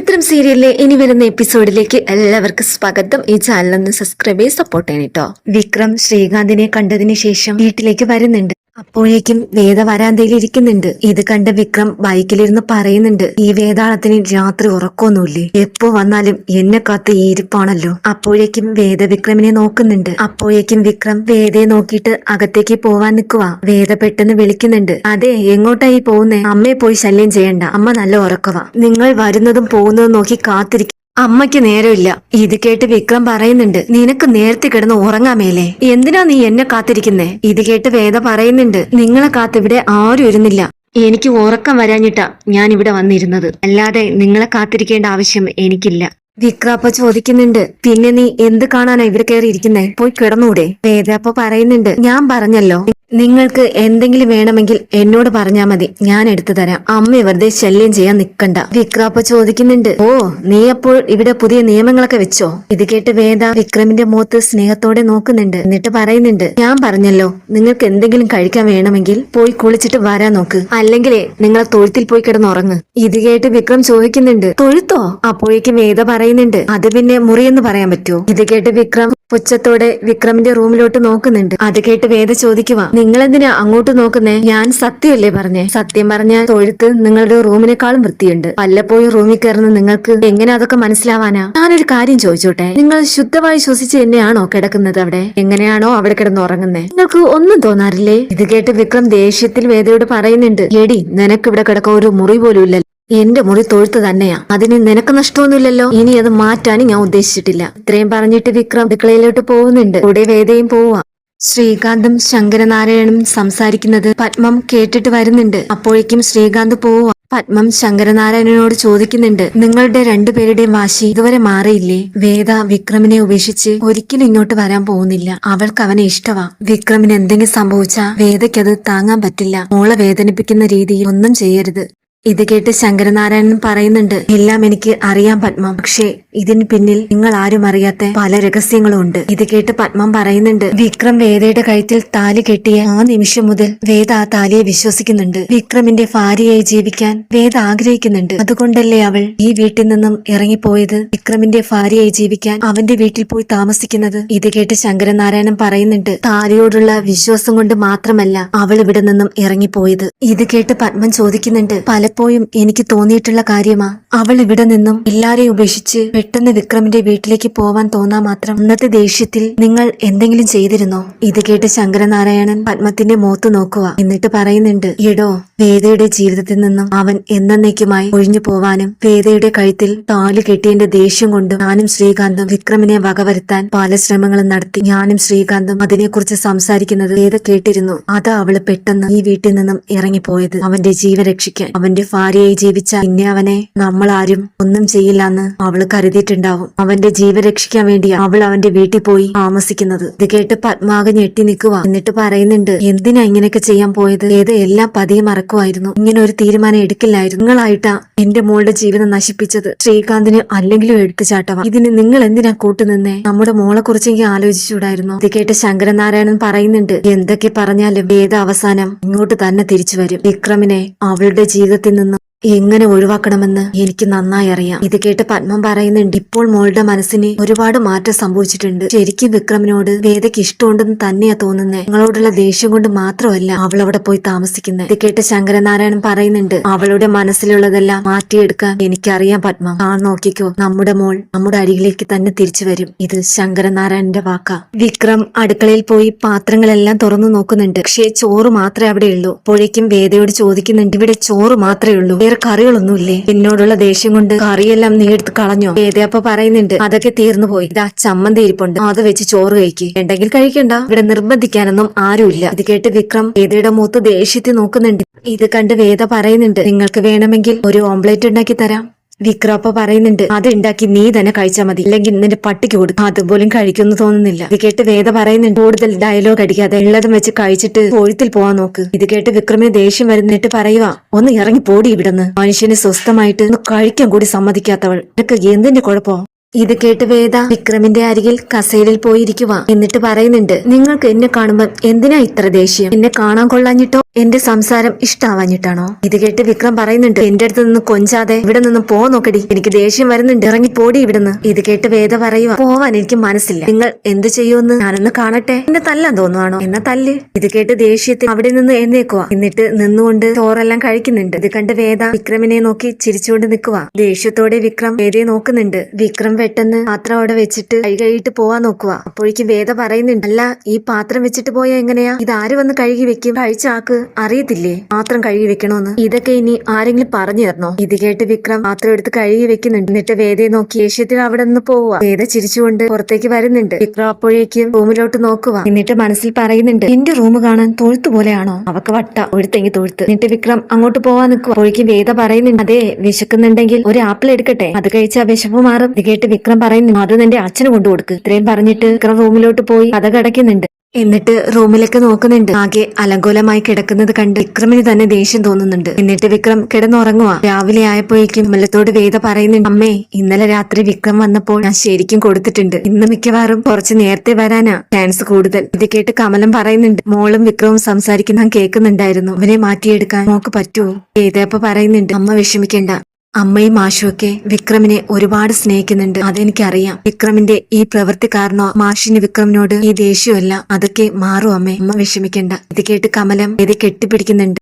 പവിത്രം സീരിയലിലെ ഇനി വരുന്ന എപ്പിസോഡിലേക്ക് എല്ലാവർക്കും സ്വാഗതം. ഈ ചാനൽ ഒന്ന് സബ്സ്ക്രൈബ് ചെയ്ത് സപ്പോർട്ട് ചെയ്യണം കേട്ടോ വിക്രം ശ്രീകാന്തിനെ കണ്ടതിന് ശേഷം വീട്ടിലേക്ക് വരുന്നുണ്ട്. അപ്പോഴേക്കും വേദ വരാന്തയിൽ ഇരിക്കുന്നുണ്ട്. ഇത് കണ്ട വിക്രം ബൈക്കിലിരുന്ന് പറയുന്നുണ്ട് ഈ വേതാളത്തിന് രാത്രി ഉറക്കമൊന്നുമില്ലേ? എപ്പോ വന്നാലും എന്നെ കാത്ത് ഈ ഇരിപ്പാണല്ലോ. അപ്പോഴേക്കും വേദ വിക്രമിനെ നോക്കുന്നുണ്ട്. അപ്പോഴേക്കും വിക്രം വേദയെ നോക്കിയിട്ട് അകത്തേക്ക് പോവാൻ നിൽക്കുക വേദ പെട്ടെന്ന് വിളിക്കുന്നുണ്ട് അതെ എങ്ങോട്ടായി പോകുന്നേ? അമ്മയെ പോയി ശല്യം ചെയ്യണ്ട. അമ്മ നല്ല ഉറക്കവാ. നിങ്ങൾ വരുന്നതും പോകുന്നതും നോക്കി കാത്തിരിക്കും. അമ്മയ്ക്ക് നേരമില്ല. ഇത് കേട്ട് വിക്രം പറയുന്നുണ്ട് നിനക്ക് നേരത്തെ കിടന്ന് ഉറങ്ങാമേലേ എന്തിനാ നീ എന്നെ കാത്തിരിക്കുന്നേ? ഇത് കേട്ട് വേദ പറയുന്നുണ്ട് നിങ്ങളെ കാത്തിവിടെ ആരും ഇരുന്നില്ല. എനിക്ക് ഉറക്കം വരാഞ്ഞിട്ടാ ഞാൻ ഇവിടെ വന്നിരുന്നത്. അല്ലാതെ നിങ്ങളെ കാത്തിരിക്കേണ്ട ആവശ്യം എനിക്കില്ല. വിക്രാപ്പ ചോദിക്കുന്നുണ്ട് പിന്നെ നീ എന്ത് കാണാനാ ഇവിടെ കയറി ഇരിക്കുന്നേ പോയി കിടന്നൂടെ. വേദപ്പ പറയുന്നുണ്ട് ഞാൻ പറഞ്ഞല്ലോ. നിങ്ങൾക്ക് എന്തെങ്കിലും വേണമെങ്കിൽ എന്നോട് പറഞ്ഞാ മതി. ഞാൻ എടുത്തു തരാം. അമ്മ വെറുതെ ശല്യം ചെയ്യാൻ നിക്കണ്ട. വിക്രാപ്പ ചോദിക്കുന്നുണ്ട്. ഓ നീ അപ്പോൾ ഇവിടെ പുതിയ നിയമങ്ങളൊക്കെ വെച്ചോ? ഇത് കേട്ട് വേദ വിക്രമിന്റെ മുഖത്ത് സ്നേഹത്തോടെ നോക്കുന്നുണ്ട്. എന്നിട്ട് പറയുന്നുണ്ട് ഞാൻ പറഞ്ഞല്ലോ നിങ്ങൾക്ക് എന്തെങ്കിലും കഴിക്കാൻ വേണമെങ്കിൽ പോയി കുളിച്ചിട്ട് വരാൻ നോക്ക്. അല്ലെങ്കിലേ നിങ്ങളെ തൊഴുത്തിൽ പോയി കിടന്നുറങ്ങ്. ഇത് കേട്ട് വിക്രം ചോദിക്കുന്നുണ്ട് തൊഴുത്തോ? അപ്പോഴേക്കും വേദ പറയുന്നുണ്ട് അത് പിന്നെ മുറിയെന്ന് പറയാൻ പറ്റുമോ? ഇത് കേട്ട് വിക്രം പുച്ഛത്തോടെ വിക്രമിന്റെ റൂമിലോട്ട് നോക്കുന്നുണ്ട്. അത് കേട്ട് വേദ ചോദിക്കുക നിങ്ങൾ എന്തിനാ അങ്ങോട്ട് നോക്കുന്നേ? ഞാൻ സത്യമല്ലേ പറഞ്ഞേ? സത്യം പറഞ്ഞ തൊഴുത്ത് നിങ്ങളുടെ റൂമിനേക്കാളും വൃത്തിയുണ്ട്. വല്ലപ്പോഴും റൂമിൽ കയറുന്ന നിങ്ങൾക്ക് എങ്ങനെ അതൊക്കെ മനസ്സിലാവാനാ? ഞാനൊരു കാര്യം ചോദിച്ചോട്ടെ. നിങ്ങൾ ശുദ്ധമായി ശ്വസിച്ച് തന്നെയാണോ കിടക്കുന്നത് അവിടെ? എങ്ങനെയാണോ അവിടെ കിടന്ന് ഉറങ്ങുന്നേ? നിങ്ങൾക്ക് ഒന്നും തോന്നാറില്ലേ? ഇത് കേട്ട് വിക്രം ദേഷ്യത്തിൽ വേദയോട് പറയുന്നുണ്ട്. എടി നിനക്ക് ഇവിടെ കിടക്കാൻ ഒരു മുറി പോലും ഇല്ലല്ലോ. എന്റെ മുറി തൊഴുത്ത് തന്നെയാ. അതിന് നിനക്ക് നഷ്ടമൊന്നുമില്ലല്ലോ. ഇനി അത് മാറ്റാനും ഞാൻ ഉദ്ദേശിച്ചിട്ടില്ല. ഇത്രയും പറഞ്ഞിട്ട് വിക്രം അടുക്കളയിലോട്ട് പോകുന്നുണ്ട്. കൂടെ വേദയും പോവാ ശ്രീകാന്തും ശങ്കരനാരായണനും സംസാരിക്കുന്നത് പത്മം കേട്ടിട്ട് വരുന്നുണ്ട്. അപ്പോഴേക്കും ശ്രീകാന്ത് പോവുക പത്മം ശങ്കരനാരായണനോട് ചോദിക്കുന്നുണ്ട് നിങ്ങളുടെ രണ്ടുപേരുടെയും വാശി ഇതുവരെ മാറിയില്ലേ? വേദ വിക്രമിനെ ഉപേക്ഷിച്ച് ഒരിക്കലും ഇങ്ങോട്ട് വരാൻ പോകുന്നില്ല. അവൾക്ക് അവനെ ഇഷ്ടവാ. വിക്രമിന് എന്തെങ്കിലും സംഭവിച്ചാ വേദയ്ക്കത് താങ്ങാൻ പറ്റില്ല. മോളെ വേദനിപ്പിക്കുന്ന രീതിയിൽ ഒന്നും ചെയ്യരുത്. ഇത് കേട്ട് ശങ്കരനാരായണൻ പറയുന്നുണ്ട് എല്ലാം എനിക്ക് അറിയാം പത്മം. പക്ഷേ ഇതിന് പിന്നിൽ നിങ്ങൾ ആരും അറിയാത്ത പല രഹസ്യങ്ങളും ഉണ്ട് ഇത് കേട്ട് പത്മം പറയുന്നുണ്ട് വിക്രം വേദയുടെ കഴുത്തിൽ താലി കെട്ടിയ ആ നിമിഷം മുതൽ വേദ ആ താലിയെ വിശ്വസിക്കുന്നുണ്ട്. വിക്രമിന്റെ ഭാര്യയായി ജീവിക്കാൻ വേദ ആഗ്രഹിക്കുന്നുണ്ട്. അതുകൊണ്ടല്ലേ അവൾ ഈ വീട്ടിൽ നിന്നും ഇറങ്ങിപ്പോയത്? വിക്രമിന്റെ ഭാര്യയായി ജീവിക്കാൻ അവന്റെ വീട്ടിൽ പോയി താമസിക്കുന്നത്? ഇത് കേട്ട് ശങ്കരനാരായണൻ പറയുന്നുണ്ട് താലിയോടുള്ള വിശ്വാസം കൊണ്ട് മാത്രമല്ല അവൾ ഇവിടെ നിന്നും ഇറങ്ങിപ്പോയത്. ഇത് കേട്ട് പത്മൻ ചോദിക്കുന്നുണ്ട് പലപ്പോഴും എനിക്ക് തോന്നിയിട്ടുള്ള കാര്യമാ? അവൾ ഇവിടെ നിന്നും എല്ലാരെയും ഉപേക്ഷിച്ച് പെട്ടെന്ന് വിക്രമിന്റെ വീട്ടിലേക്ക് പോവാൻ തോന്നാ മാത്രം അന്നത്തെ ദേഷ്യത്തിൽ നിങ്ങൾ എന്തെങ്കിലും ചെയ്തിരുന്നോ? ഇത് കേട്ട് ശങ്കരനാരായണൻ പത്മത്തിന്റെ മുഖത്ത് നോക്കുക. എന്നിട്ട് പറയുന്നുണ്ട് എടോ വേദയുടെ ജീവിതത്തിൽ നിന്നും അവൻ എന്നേക്കുമായി ഒഴിഞ്ഞു പോവാനും വേദയുടെ കഴുത്തിൽ താൽ കെട്ടിയതിന്റെ ദേഷ്യം കൊണ്ടും ഞാനും ശ്രീകാന്തും വിക്രമിനെ വകവരുത്താൻ പല ശ്രമങ്ങളും നടത്തി ഞാനും ശ്രീകാന്തും അതിനെക്കുറിച്ച് സംസാരിക്കുന്നത് വേദ കേട്ടിരുന്നു. അതാ അവൾ പെട്ടെന്ന് ഈ വീട്ടിൽ നിന്നും ഇറങ്ങിപ്പോയത്. അവന്റെ ജീവൻ രക്ഷിക്കാൻ അവന്റെ ഭാര്യയായി ജീവിച്ച പിന്നെ അവനെ നമ്മളാരും ഒന്നും ചെയ്യില്ലെന്ന് അവൾ കരുതിയിട്ടുണ്ടാവും അവന്റെ ജീവൻ രക്ഷിക്കാൻ വേണ്ടി അവൾ അവന്റെ വീട്ടിൽ പോയി താമസിക്കുന്നത്. ഇത് കേട്ട് പത്മാക ഞെട്ടി നിൽക്കുക എന്നിട്ട് പറയുന്നുണ്ട് എന്തിനാ ഇങ്ങനെയൊക്കെ ചെയ്യാൻ പോയത്? ഏത് എല്ലാം പതിയെ മറക്കുമായിരുന്നു. ഇങ്ങനെ ഒരു തീരുമാനം എടുക്കില്ലായിരുന്നു. നിങ്ങളായിട്ടാ എന്റെ മോളുടെ ജീവിതം നശിപ്പിച്ചത്. ശ്രീകാന്തിന് അല്ലെങ്കിലും എടുത്തുചാട്ടവാ ഇതിന് നിങ്ങൾ എന്തിനാ കൂട്ടുനിന്നേ? നമ്മുടെ മോളെ കുറിച്ചെങ്കിൽ ആലോചിച്ചുകൂടായിരുന്നു? ഇത് കേട്ട് ശങ്കരനാരായണൻ പറയുന്നുണ്ട് എന്തൊക്കെ പറഞ്ഞാലും ഏത് അവസാനം ഇങ്ങോട്ട് തന്നെ തിരിച്ചു വരും. വിക്രമിനെ അവളുടെ ജീവിതത്തിൽ നിന്നും എങ്ങനെ ഒഴിവാക്കണമെന്ന് എനിക്ക് നന്നായി അറിയാം. ഇത് കേട്ട് പത്മം പറയുന്നുണ്ട് ഇപ്പോൾ മോളുടെ മനസ്സിന് ഒരുപാട് മാറ്റം സംഭവിച്ചിട്ടുണ്ട്. ശരിക്കും വിക്രമിനോട് വേദയ്ക്ക് ഇഷ്ടമുണ്ടെന്ന് തന്നെയാ തോന്നുന്നേ. നിങ്ങളോടുള്ള ദേഷ്യം കൊണ്ട് മാത്രമല്ല അവൾ അവിടെ പോയി താമസിക്കുന്നത് ഇത് കേട്ട് ശങ്കരനാരായണൻ പറയുന്നുണ്ട് അവളുടെ മനസ്സിലുള്ളതെല്ലാം മാറ്റിയെടുക്കാൻ എനിക്കറിയാം പത്മ. ആ നോക്കിക്കോ. നമ്മുടെ മോൾ നമ്മുടെ അരികിലേക്ക് തന്നെ തിരിച്ചു വരും. ഇത് ശങ്കരനാരായണന്റെ വാക്ക. വിക്രം അടുക്കളയിൽ പോയി പാത്രങ്ങളെല്ലാം തുറന്നു നോക്കുന്നുണ്ട്. പക്ഷേ ചോറ് മാത്രമേ അവിടെ ഉള്ളൂ. അപ്പോഴേക്കും വേദയോട് ചോദിക്കുന്നുണ്ട് ഇവിടെ ചോറ് മാത്രമേ ഉള്ളൂ. വേറെ കറികളൊന്നുമില്ലേ? എന്നോടുള്ള ദേഷ്യം കൊണ്ട് കറിയെല്ലാം നീ എടുത്ത് കളഞ്ഞോ? വേദയപ്പ പറയുന്നുണ്ട്. അതൊക്കെ തീർന്നു പോയി. ഇതാ ചമ്മന്തി ഇരിപ്പുണ്ട്. അത് വെച്ച് ചോറ് കഴിക്ക്. ഉണ്ടെങ്കിൽ കഴിക്കണ്ട. ഇവിടെ നിർബന്ധിക്കാനൊന്നും ആരുമില്ല. ഇത് കേട്ട് വിക്രം വേദയുടെ മൂത്ത് ദേഷ്യത്തിൽ നോക്കുന്നുണ്ട്. ഇത് കണ്ട് വേദ പറയുന്നുണ്ട്. നിങ്ങൾക്ക് വേണമെങ്കിൽ ഒരു ഓംപ്ലേറ്റ് ഉണ്ടാക്കി തരാം. വിക്രപ്പ പറയുന്നുണ്ട് അത് ഉണ്ടാക്കി നീ തന്നെ കഴിച്ചാൽ മതി. അല്ലെങ്കിൽ നിന്റെ പട്ടിക്ക് കൊടുക്കും അതുപോലും കഴിക്കുന്നു തോന്നുന്നില്ല. ഇത് കേട്ട് വേദ പറയുന്നുണ്ട് കൂടുതൽ ഡയലോഗ് അടിക്കാതെ ഉള്ളതും വെച്ച് കഴിച്ചിട്ട് തൊഴുത്തിൽ പോവാൻ നോക്ക്. ഇത് കേട്ട് വിക്രമിന് ദേഷ്യം വരുന്നിട്ട് പറയുക ഒന്ന് ഇറങ്ങി പോടി ഇവിടുന്ന്. മനുഷ്യന് സ്വസ്ഥമായിട്ട് ഒന്ന് കഴിക്കാൻ കൂടി സമ്മതിക്കാത്തവൾ. നിനക്ക് എന്തിന്റെ കുഴപ്പമോ ഇത് കേട്ട് വേദ വിക്രമിന്റെ അരികിൽ കസേരയിൽ പോയിരിക്കുക എന്നിട്ട് പറയുന്നുണ്ട് നിങ്ങൾക്ക് എന്നെ കാണുമ്പോൾ എന്തിനാ ഇത്ര ദേഷ്യം? എന്നെ കാണാൻ കൊള്ളാഞ്ഞിട്ടോ? എന്റെ സംസാരം ഇഷ്ടാവാഞ്ഞിട്ടാണോ? ഇത് കേട്ട് വിക്രം പറയുന്നുണ്ട് എന്റെ അടുത്ത് നിന്ന് കൊഞ്ചാതെ ഇവിടെ നിന്ന് പോ നോക്കടി. എനിക്ക് ദേഷ്യം വരുന്നുണ്ട്. ഇറങ്ങി പോടി ഇവിടുന്ന്. ഇത് കേട്ട് വേദ പറയുക പോവാൻ എനിക്ക് മനസ്സില്ല. നിങ്ങൾ എന്ത് ചെയ്യുമെന്ന് ഞാനൊന്ന് കാണട്ടെ? എന്നെ തല്ലാൻ തോന്നുവാണോ? എന്നാ തല്ല്. ഇത് കേട്ട് ദേഷ്യത്തിൽ അവിടെ നിന്ന് എഴുന്നേക്കുക എന്നിട്ട് നിന്നുകൊണ്ട് ചോറെല്ലാം കഴിക്കുന്നുണ്ട്. ഇത് കണ്ട് വേദ വിക്രമിനെ നോക്കി ചിരിച്ചുകൊണ്ട് നിൽക്കുക ദേഷ്യത്തോടെ വിക്രം വേദയെ നോക്കുന്നുണ്ട്. വിക്രം പെട്ടെന്ന് പാത്രം അവിടെ വെച്ചിട്ട് കൈ കഴുകിയിട്ട് പോവാൻ നോക്കുക അപ്പോഴേക്കും വേദ പറയുന്നുണ്ട് അല്ല ഈ പാത്രം വെച്ചിട്ട് പോയാ എങ്ങനെയാ? ഇത് ആര് വന്ന് കഴുകി വെക്കും? കഴിച്ചാക്ക് അറിയത്തില്ലേ? പാത്രം കഴുകി വെക്കണോന്ന്? ഇതൊക്കെ ഇനി ആരെങ്കിലും പറഞ്ഞു തരണോ? ഇത് കേട്ട് വിക്രം പാത്രം എടുത്ത് കഴുകി വെക്കുന്നുണ്ട്. എന്നിട്ട് വേദയെ നോക്കി ഏഷ്യത്തിൽ അവിടെ നിന്ന് പോവുക വേദ ചിരിച്ചുകൊണ്ട് പുറത്തേക്ക് വരുന്നുണ്ട്. വിക്രം അപ്പോഴേക്കും റൂമിലോട്ട് നോക്കുക എന്നിട്ട് മനസ്സിൽ പറയുന്നുണ്ട് എന്റെ റൂം കാണാൻ തൊഴുത്ത് പോലെയാണോ അവക്ക് വട്ട ഒഴുത്തെങ്കിൽ തൊഴുത്ത്. എന്നിട്ട് വിക്രം അങ്ങോട്ട് പോവാൻ നിൽക്കുക അപ്പോഴേക്കും വേദ പറയുന്നുണ്ട് അതെ വിശക്കുന്നുണ്ടെങ്കിൽ ഒരു ആപ്പിൾ എടുക്കട്ടെ? അത് കഴിച്ചാൽ വിശപ്പ് മാറും. ഇത് കേട്ട് വിക്രം പറയുന്നു അത് നിന്റെ അച്ഛന് കൊണ്ടു കൊടുക്ക് ഇത്രയും പറഞ്ഞിട്ട് വിക്രം റൂമിലോട്ട് പോയി കഥ കടക്കുന്നുണ്ട്. എന്നിട്ട് റൂമിലേക്ക് നോക്കുന്നുണ്ട്. ആകെ അലങ്കോലമായി കിടക്കുന്നത് കണ്ട് വിക്രമിന് തന്നെ ദേഷ്യം തോന്നുന്നുണ്ട്. എന്നിട്ട് വിക്രം കിടന്നുറങ്ങുക രാവിലെ ആയപ്പോഴേക്കും കമലത്തോട് വേദ പറയുന്നുണ്ട് അമ്മേ ഇന്നലെ രാത്രി വിക്രം വന്നപ്പോൾ ഞാൻ ശരിക്കും കൊടുത്തിട്ടുണ്ട്. ഇന്ന് മിക്കവാറും കുറച്ച് നേരത്തെ വരാനാ ചാൻസ് കൂടുതൽ. ഇത് കേട്ട് കമലം പറയുന്നുണ്ട് മോളും വിക്രവും സംസാരിക്കുന്ന കേൾക്കുന്നുണ്ടായിരുന്നു. അവനെ മാറ്റിയെടുക്കാൻ നോക്ക് പറ്റുമോ വേദയപ്പ പറയുന്നുണ്ട് അമ്മ വിഷമിക്കണ്ട. അമ്മയും മാഷുമൊക്കെ വിക്രമിനെ ഒരുപാട് സ്നേഹിക്കുന്നുണ്ട്. അതെനിക്കറിയാം. വിക്രമിന്റെ ഈ പ്രവൃത്തി കാരണം മാഷിന് വിക്രമിനോട് ഈ ദേഷ്യമല്ല. അതൊക്കെ മാറും അമ്മേ. അമ്മ വിഷമിക്കണ്ട. ഇത് കേട്ട് കമലം ഇത് കെട്ടിപ്പിടിക്കുന്നുണ്ട്.